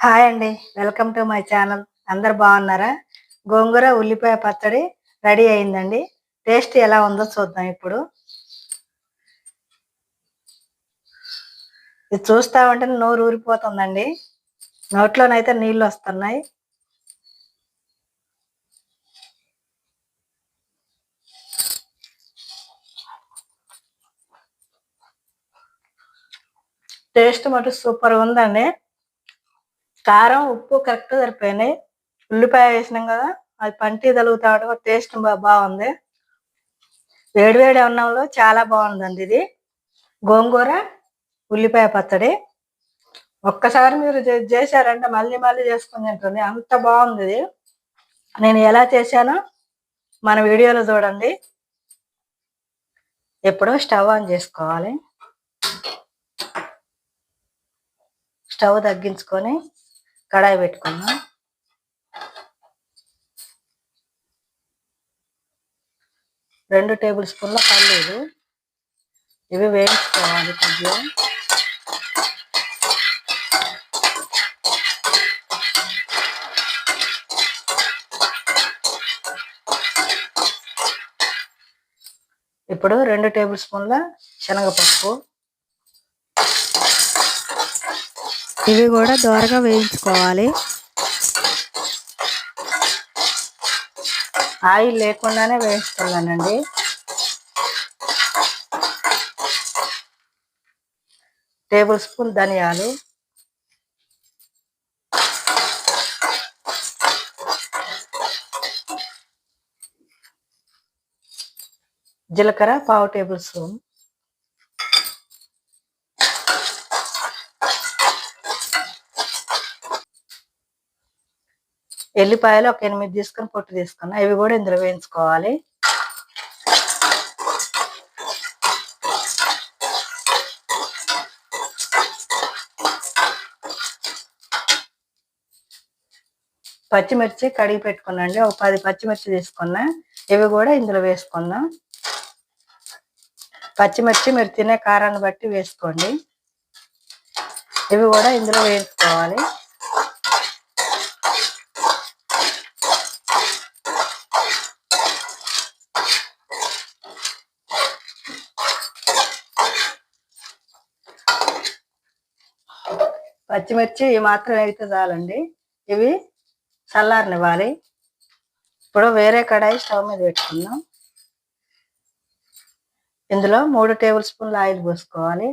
Hi అండి. Welcome to my channel. అందరు బాగున్నారా? గోంగూర ఉల్లిపాయ పచ్చడి రెడీ అయిందండి. టేస్ట్ ఎలా ఉందో చూద్దాం ఇప్పుడు. ఇది చూస్తా ఉంటే నోరు ఊరిపోతుందండి. నోట్లోనైతే నీళ్ళు వస్తున్నాయి. టేస్ట్ మటు సూపర్ ఉందండి. కారం ఉప్పు కరెక్ట్ సరిపోయినాయి. ఉల్లిపాయ వేసినాం కదా అది పంటి తలుగుతా టేస్ట్ బాగుంది. వేడివేడి అన్నంలో చాలా బాగుందండి ఇది. గోంగూర ఉల్లిపాయ పచ్చడి. ఒక్కసారి మీరు చేశారంటే మళ్ళీ మళ్ళీ చేసుకుని తింటుంది. అంత బాగుంది ఇది. నేను ఎలా చేశానో మన వీడియోలో చూడండి. ఎప్పుడో స్టవ్ ఆన్ చేసుకోవాలి. స్టవ్ తగ్గించుకొని కడాయి పెట్టుకున్నాం. రెండు టేబుల్ స్పూన్ల పల్లీలు. ఇవి వేయించుకోవాలి కొద్దిగా. ఇప్పుడు రెండు టేబుల్ స్పూన్ల శనగపప్పు. ఇవి కూడా దోరగా వేయించుకోవాలి. ఆయిల్ లేకుండానే వేయిస్తున్నానండి టేబుల్ స్పూన్ ధనియాలు. జీలకర్ర పావు టేబుల్ స్పూన్. ఎల్లిపాయలు ఒక ఎనిమిది తీసుకొని పొట్టు తీసుకున్నా. ఇవి కూడా ఇందులో వేయించుకోవాలి. పచ్చిమిర్చి కడిగి పెట్టుకున్నాండి ఒక పది పచ్చిమిర్చి తీసుకున్నా. ఇవి కూడా ఇందులో వేసుకుందాం పచ్చిమిర్చి మీరు తినే కారాన్ని బట్టి వేసుకోండి. ఇవి కూడా ఇందులో వేసుకోవాలి పచ్చిమిర్చి మాత్రం అయితే చాలండి. ఇవి చల్లారనివ్వాలి. ఇప్పుడు వేరే కడాయి స్టవ్ మీద పెట్టుకుందాం. ఇందులో మూడు టేబుల్ స్పూన్ల ఆయిల్ పోసుకోవాలి.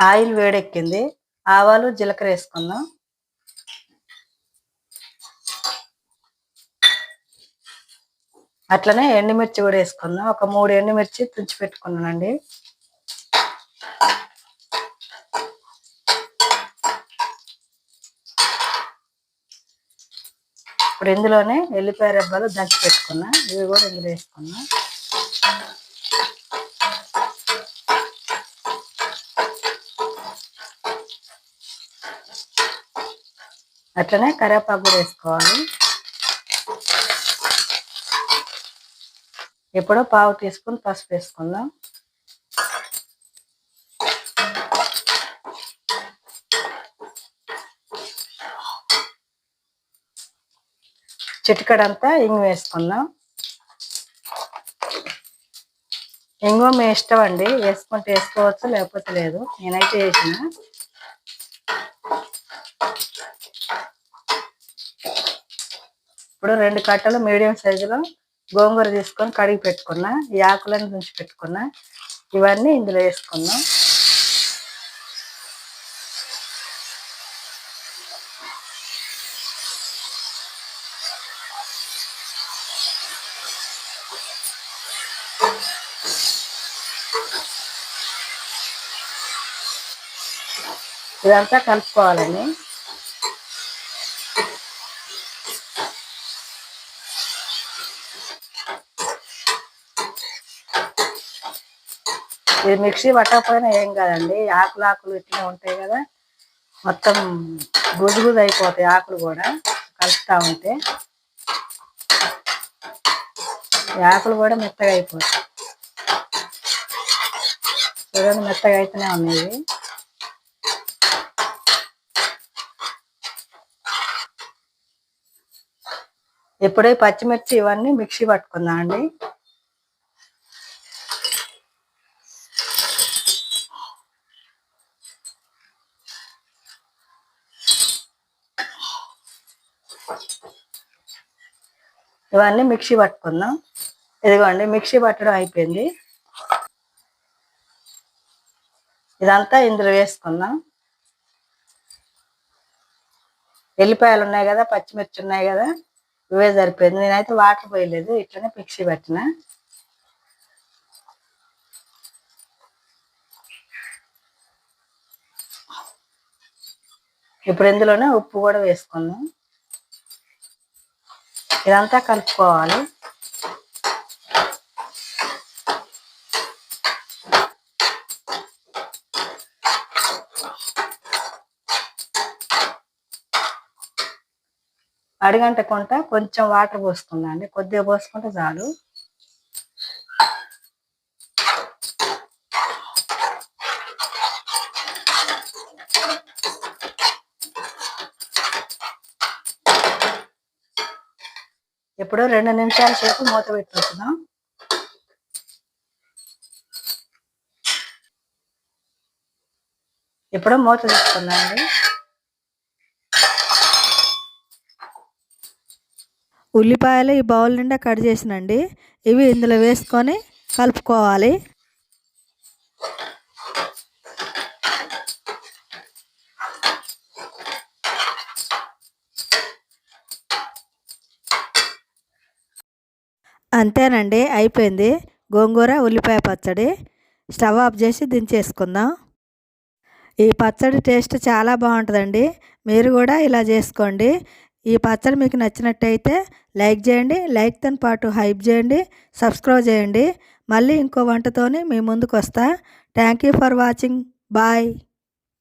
ఆయిల్ వేడెక్కింది. ఆవాలు జీలకర్ర వేసుకుందాం. అట్లనే ఎండుమిర్చి కూడా వేసుకుందాం. ఒక మూడు ఎండుమిర్చి తుంచి పెట్టుకున్నానండి. ఇప్పుడు ఇందులోనే ఎల్లిపాయ రెబ్బలు దంచి పెట్టుకున్నా. ఇవి కూడా ఇందులో వేసుకున్నా. అట్లనే కరివేపాకు కూడా వేసుకోవాలి. ఎప్పుడో పావు టీ స్పూన్ పసుపు వేసుకుందాం. చిటికడంతా ఇంగు వేసుకుందాం. ఇంగు మీ ఇష్టం అండి. వేసుకుంటే వేసుకోవచ్చు లేకపోతే లేదు. నేనైతే వేసిన. ఇప్పుడు రెండు కట్టలు మీడియం సైజులో గోంగూర తీసుకొని కడిగి పెట్టుకున్నా ఈ ఆకులను దుంచి పెట్టుకున్నా ఇవన్నీ ఇందులో వేసుకున్నాం. ఇదంతా కలుపుకోవాలండి. ఇది మిక్సీ పట్టకపోయినా ఏం కాదండి. ఆకులు ఆకులు ఇట్లా ఉంటాయి కదా. మొత్తం గుజుగుజు అయిపోతాయి ఆకులు కూడా. కలుపుతా ఉంటే ఆకులు కూడా మెత్తగా అయిపోతాయి. చూడండి మెత్తగా అయితేనే ఉన్నాయి. ఇప్పుడే పచ్చిమిర్చి ఇవన్నీ మిక్సీ పట్టుకుందాం అండి ఇవన్నీ మిక్సీ పట్టుకుందాం. ఇదిగోండి మిక్సీ పట్టడం అయిపోయింది. ఇదంతా ఇందులో వేసుకుందాం. ఎల్లిపాయలు ఉన్నాయి కదా పచ్చిమిర్చి ఉన్నాయి కదా ఇవే సరిపోయింది. నేనైతే వాటర్ పోయలేదు ఇట్లనే మిక్సీ పెట్టిన. ఇప్పుడు ఇందులోనే ఉప్పు కూడా వేసుకుందాం. ఇదంతా కలుపుకోవాలి. అడిగంటకుంట కొంచెం వాటర్ పోసుకుందాం అండి కొద్దిగా పోసుకుంటే చాలు. ఇప్పుడు రెండు నిమిషాల సేపు మూత పెట్టుకుందాం ఇప్పుడు మూత తీసుకుందామండి ఉల్లిపాయలు ఈ బౌల్ నిండా కట్ చేసినండి. ఇవి ఇందులో వేసుకొని కలుపుకోవాలి. అంతేనండి అయిపోయింది. గోంగూర ఉల్లిపాయ పచ్చడి స్టవ్ ఆఫ్ చేసి దించేసుకుందాం. ఈ పచ్చడి టేస్ట్ చాలా బాగుంటుందండి. మీరు కూడా ఇలా చేసుకోండి. ఈ పచ్చడి మీకు నచ్చినట్టయితే లైక్ చేయండి లైక్తో పాటు హైప్ చేయండి సబ్స్క్రైబ్ చేయండి. మళ్ళీ ఇంకో వంటతోని మీ ముందుకు వస్తా thank you for watching. Bye.